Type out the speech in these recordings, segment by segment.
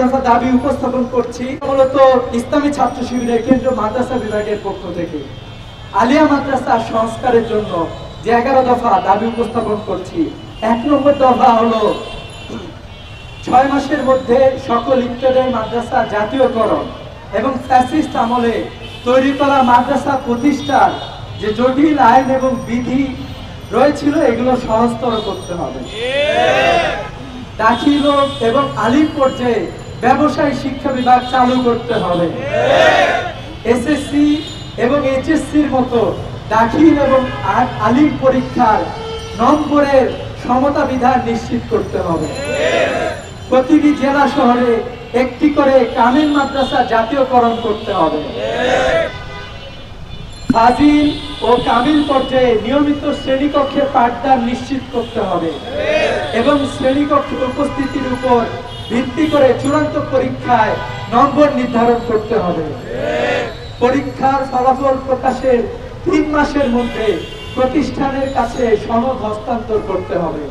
দফা দাবি উপস্থাপন করছি মূলত ইসলামী ছাত্র শিবিরের কেন্দ্র মাদ্রাসা বিভাগের পক্ষ থেকে। আলিয়া মাদ্রাসা সংস্কারের জন্য যে এগারো দফা দাবি উপস্থাপন করছি এক নম্বর দফা হলো ছয় মাসের মধ্যে সকল ইত্যাদি মাদ্রাসা জাতীয়করণ এবং ফ্যাসিস্ট আমলে তৈরি করা মাদ্রাসা প্রতিষ্ঠার যে জটিল আইন এবং বিধি রয়েছিল এগুলো সহজতর করতে হবে। দাখিল এবং আলিম পর্যায়ে ব্যবসায় শিক্ষা বিভাগ চালু করতে হবে। এসএসসি এবং এইচএসসির মতো দাখিল এবং আলিম পরীক্ষার নম্বরের সমতা বিধান নিশ্চিত করতে হবে। প্রতিটি জেলা শহরে একটি করে কামিল মাদ্রাসা জাতীয়করণ করতে হবে। ফাজিল ও কামিল পর্যায়ে নিয়মিত শ্রেণীকক্ষে পাঠদান নিশ্চিত করতে হবে। এবং শ্রেণীকক্ষে উপস্থিতির উপর ভিত্তি করে চূড়ান্ত পরীক্ষায় নম্বর নির্ধারণ করতে হবে। পরীক্ষার ফলাফল প্রকাশের তিন মাসের মধ্যে প্রতিষ্ঠানের কাছে সনদ হস্তান্তর করতে হবে।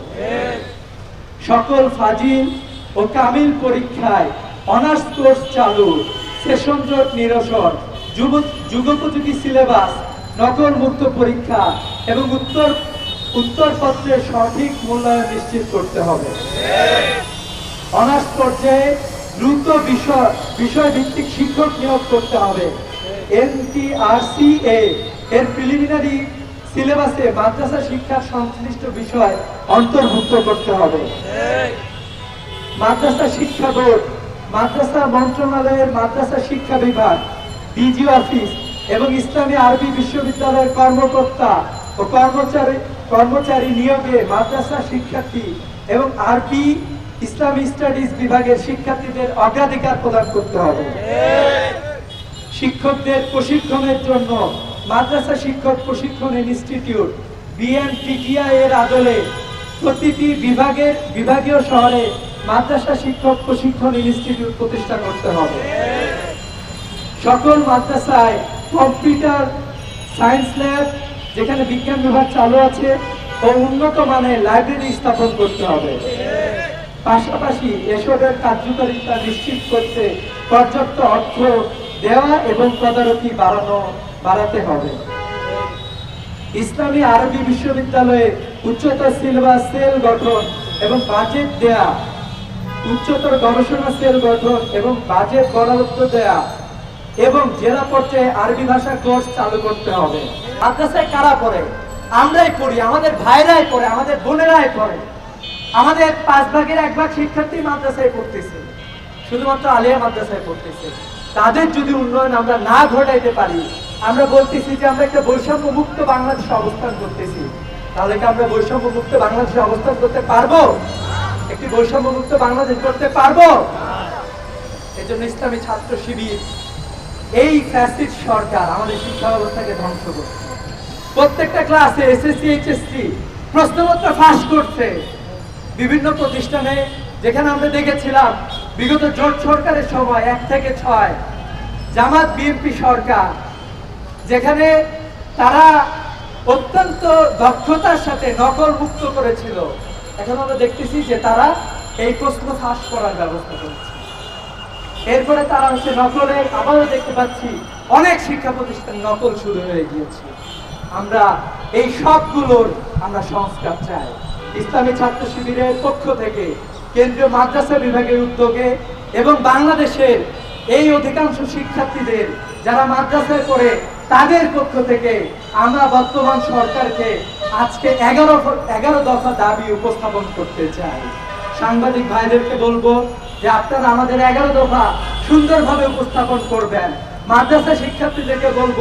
সকল ফাজিল ও কামিল পরীক্ষায় অনার্স কোর্স চালু, সেশন জট নিরসন যুগোপযোগী সিলেবাস নকল মুক্ত পরীক্ষা এবং উত্তর, উত্তরপত্রের সঠিক মূল্যায়ন নিশ্চিত করতে হবে। অনার্স পর্যায়ে দ্রুত বিষয় বিষয় ভিত্তিক শিক্ষক নিয়োগ করতে হবে। এনটিআরসিএ এর প্রিলিমিনারি সিলেবাসে মাদ্রাসা শিক্ষার সংশ্লিষ্ট বিষয় অন্তর্ভুক্ত করতে হবে। মাদ্রাসা শিক্ষা বোর্ড, মাদ্রাসা মন্ত্রণালয়ের মাদ্রাসা শিক্ষা বিভাগ, ডিজি অফিস এবং ইসলামী আরবি বিশ্ববিদ্যালয়ের কর্মকর্তা ও কর্মচারী কর্মচারী নিয়োগে মাদ্রাসা শিক্ষার্থী এবং আরবি ইসলামী স্টাডিজ বিভাগের শিক্ষার্থীদের অগ্রাধিকার প্রদান করতে হবে। শিক্ষকদের প্রশিক্ষণের জন্য মাদ্রাসা শিক্ষক প্রশিক্ষণ ইনস্টিটিউট, বিএনপিটিআই এর আদলে প্রতিটি বিভাগের বিভাগীয় শহরে মাদ্রাসা শিক্ষক প্রশিক্ষণ ইনস্টিটিউট প্রতিষ্ঠা করতে হবে। সকল মাদ্রাসায় কম্পিউটার সায়েন্স ল্যাব, যেখানে বিজ্ঞান বিভাগ চালু আছে, ও উন্নত মানের লাইব্রেরি স্থাপন করতে হবে। পাশাপাশি এসবের কার্যকারিতা নিশ্চিত করতে পর্যাপ্ত অর্থ দেওয়া এবং তদারকি বাড়ানো, বাড়াতে হবে। ইসলামী আরবি বিশ্ববিদ্যালয়ে উচ্চতর সিলেবাস সেল গঠন এবং বাজেট দেয়া, উচ্চতর গবেষণা সেল গঠন এবং বাজেট বরাদ্দ দেয়া এবং জেলা পর্যায়ে আরবি ভাষা কোর্স চালু করতে হবে। মাদ্রাসায় কারা পড়ে? আমরাই পড়ি, আমাদের ভাইরাই পড়ে, আমাদের বোনেরাই পড়ে। আমাদের পাঁচ ভাগের এক ভাগ শিক্ষার্থী মাদ্রাসায় পড়তেছে। শুধুমাত্র আলিয়া মাদ্রাসায় পড়তেছে। তাদের যদি উন্নয়ন আমরা না ঘটাইতে পারি, আমরা বলতেছি যে আমরা একটা বৈষম্য মুক্ত বাংলাদেশে অবস্থান করতেছি। তাহলে কি আমরা বৈষম্য মুক্ত বাংলাদেশে অবস্থান করতে পারব? একটি বৈষম্য মুক্ত বাংলাদেশ করতে পারব? এজন্য ইসলামী ছাত্র শিবির, এই ফ্যাসিড সরকার আমাদের শিক্ষা ব্যবস্থাকে ধ্বংস করছে। প্রত্যেকটা ক্লাসে এসএসসি, এইচএসসি প্রশ্নপত্র ফাঁস করছে। বিভিন্ন প্রতিষ্ঠানে যেখানে আমরা দেখেছিলাম, বিগত জোট সরকারের সময় এক থেকে ছয়, জামাত, বিএনপি সরকার, যেখানে তারা অত্যন্ত দক্ষতার সাথে নকল মুক্ত করেছিল। এখন আমরা দেখতেছি যে তারা এই প্রশ্ন ফাঁস করার ব্যবস্থা করছে। এরপরে তারা হচ্ছে নকলে আবারও দেখতে পাচ্ছি অনেক শিক্ষা প্রতিষ্ঠান নকল শুরু হয়ে গিয়েছে। আমরা এই সবগুলোর আমরা সংস্কার চাই। ইসলামী ছাত্র শিবিরের পক্ষ থেকে কেন্দ্রীয় মাদ্রাসা বিভাগের উদ্যোগে এবং বাংলাদেশের এই অধিকাংশ শিক্ষার্থীদের যারা মাদ্রাসায় পড়ে, তাদের পক্ষ থেকে আমরা বর্তমান সরকারকে আজকে এগারো এগারো দফা দাবি উপস্থাপন করতে চাই। সাংবাদিক ভাইদেরকে বলব যে আপনারা আমাদের এগারো দফা সুন্দরভাবে উপস্থাপন করবেন। মাদ্রাসা শিক্ষার্থীদেরকে বলব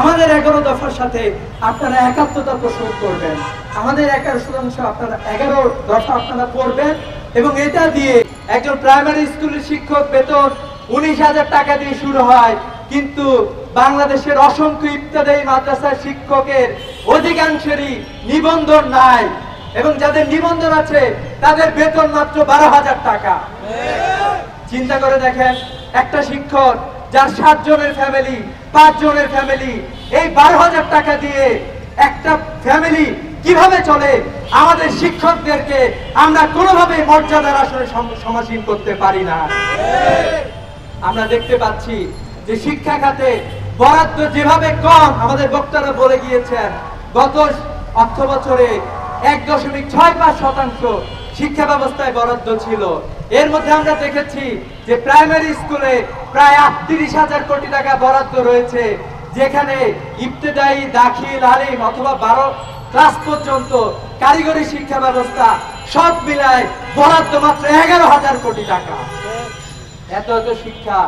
আমাদের এগারো দফার সাথে আপনারা একাত্মতা পোষণ করবেন। আমাদের এগারো শতাংশ আপনারা এগারো দফা আপনারা পড়বেন এবং এটা দিয়ে একজন প্রাইমারি স্কুলের শিক্ষক বেতন উনিশ হাজার টাকা দিয়ে শুরু হয়। কিন্তু বাংলাদেশের অসংখ্য ইত্যাদি মাদ্রাসার শিক্ষকের অধিকাংশেরই নিবন্ধন নাই এবং যাদের নিবন্ধন আছে তাদের বেতন মাত্র বারো হাজার টাকা। চিন্তা করে দেখেন একটা শিক্ষক যার সাত জনের ফ্যামিলি পাঁচ জনের ফ্যামিলি এই বারো হাজার টাকা দিয়ে একটা ফ্যামিলি কীভাবে চলে? আমাদের শিক্ষকদেরকে আমরা কোনোভাবে মর্যাদার আসলে সম- সমাসীন করতে পারি না। আমরা দেখতে পাচ্ছি যে শিক্ষা খাতে বরাদ্দ যেভাবে কম, আমাদের বক্তারা বলে গিয়েছেন, গত অর্থ বছরে এক দশমিক ছয় পাঁচ শতাংশ শিক্ষা ব্যবস্থায় বরাদ্দ ছিল। এর মধ্যে আমরা দেখেছি যে প্রাইমারি স্কুলে প্রায় আটত্রিশ হাজার কোটি টাকা বরাদ্দ রয়েছে, যেখানে ইবতেদায়ী দাখিল, আলিম অথবা বারো ক্লাস পর্যন্ত কারিগরি শিক্ষা ব্যবস্থা সব মিলায় বরাদ্দ মাত্র এগারো হাজার কোটি টাকা। এত এত শিক্ষা,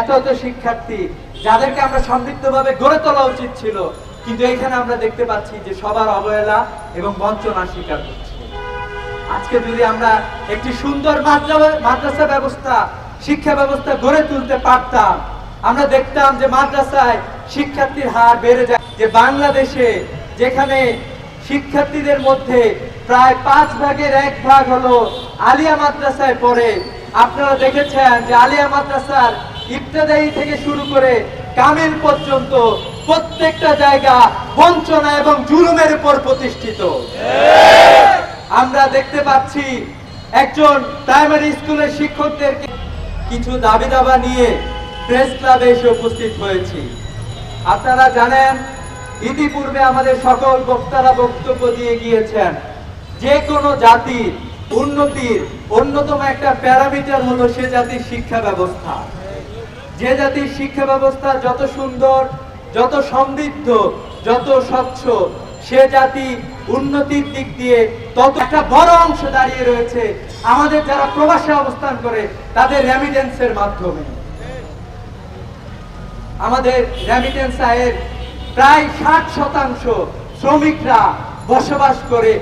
এত এত শিক্ষার্থী, যাদেরকে আমরা সমৃদ্ধভাবে গড়ে তোলা উচিত ছিল, কিন্তু এখানে আমরা দেখতে পাচ্ছি যে সবার অবহেলা এবং বঞ্চনা হচ্ছে। আজকে যদি আমরা একটি সুন্দর মাদ্রাসা ব্যবস্থা, শিক্ষা ব্যবস্থা গড়ে তুলতে পারতাম, আমরা দেখতাম যে মাদ্রাসায় শিক্ষার্থীর হার বেড়ে যায়। যে বাংলাদেশে যেখানে শিক্ষার্থীদের মধ্যে প্রায় পাঁচ ভাগের এক ভাগ হলো আলিয়া মাদ্রাসায় পড়ে, আপনারা দেখেছেন যে আলিয়া মাদ্রাসার ইবতদায়ী থেকে শুরু করে কামিল পর্যন্ত প্রত্যেকটা জায়গা বঞ্চনা এবং জুলুমের উপর প্রতিষ্ঠিত। আমরা দেখতে পাচ্ছি একজন প্রাইমারি স্কুলের শিক্ষকদের কিছু দাবি দাবা নিয়ে প্রেস ক্লাবে এসে উপস্থিত হয়েছি। আপনারা জানেন, ইতিপূর্বে আমাদের সকল বক্তারা বক্তব্য দিয়ে গিয়েছেন, যে কোনো জাতির উন্নতির অন্যতম একটা প্যারামিটার হলো সে জাতির শিক্ষা ব্যবস্থা। যে জাতির শিক্ষা ব্যবস্থা যত সুন্দর, যত সমৃদ্ধ, যত স্বচ্ছ, সে জাতি উন্নতির দিক দিয়ে তত একটা বড় অংশ দাঁড়িয়ে রয়েছে। আমাদের যারা প্রবাসে অবস্থান করে, তাদের রেমিটেন্সের মাধ্যমে। আমাদের রেমিটেন্স আয়ের প্রায় ষাট শতাংশ শ্রমিকরা বসবাস করে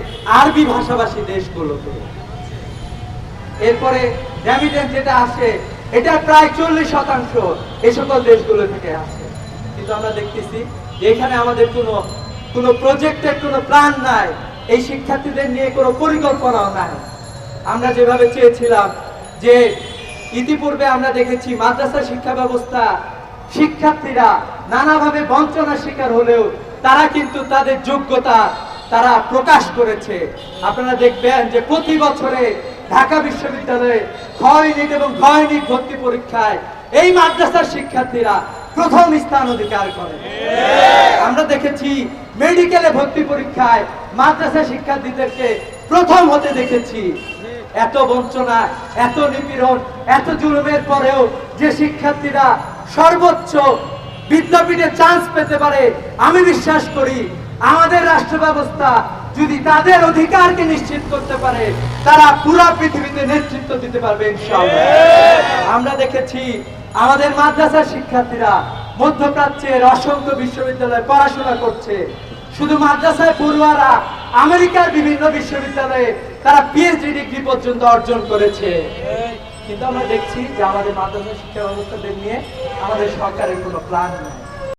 আরবি ভাষাভাষী দেশগুলোতে। এরপরে রেমিটেন্স যেটা আসে, এটা প্রায় চল্লিশ শতাংশ এই সকল দেশগুলো থেকে আসে। কিন্তু আমরা দেখতেছি এখানে আমাদের কোনো কোনো প্রজেক্টের কোনো প্ল্যান নাই, এই শিক্ষার্থীদের নিয়ে কোনো পরিকল্পনাও নাই। আমরা যেভাবে চেয়েছিলাম যে ইতিপূর্বে আমরা দেখেছি মাদ্রাসা শিক্ষা ব্যবস্থা, শিক্ষার্থীরা নানাভাবে বঞ্চনার শিকার হলেও তারা কিন্তু তাদের যোগ্যতা তারা প্রকাশ করেছে। আপনারা দেখবেন যে প্রতি বছরে ঢাকা বিশ্ববিদ্যালয়ে ক্ষয় নিট এবং ক্ষয় নিট ভর্তি পরীক্ষায় এই মাদ্রাসার শিক্ষার্থীরা প্রথম স্থান অধিকার করে। আমরা দেখেছি মেডিকেলে ভর্তি পরীক্ষায় মাদ্রাসা শিক্ষার্থীদেরকে প্রথম হতে দেখেছি। এত বঞ্চনা, এত নিপীড়ন, এত জুলুমের পরেও যে শিক্ষার্থীরা সর্বোচ্চ বিদ্যাপীঠে চান্স পেতে পারে, আমি বিশ্বাস করি আমাদের রাষ্ট্র ব্যবস্থা যদি তাদের অধিকারকে নিশ্চিত করতে পারে, তারা পুরো পৃথিবীতে নেতৃত্ব দিতে পারবে আমরা দেখেছি আমাদের মাদ্রাসার শিক্ষার্থীরা মধ্যপ্রাচ্যের অসংখ্য বিশ্ববিদ্যালয়ে পড়াশোনা করছে। শুধু মাদ্রাসায় পড়ুয়ারা আমেরিকার বিভিন্ন বিশ্ববিদ্যালয়ে তারা পিএইচডি ডিগ্রি পর্যন্ত অর্জন করেছে। কিন্তু আমরা দেখছি যে আমাদের মাদ্রাসা শিক্ষা ব্যবস্থাদের নিয়ে আমাদের সরকারের কোনো প্ল্যান নেই।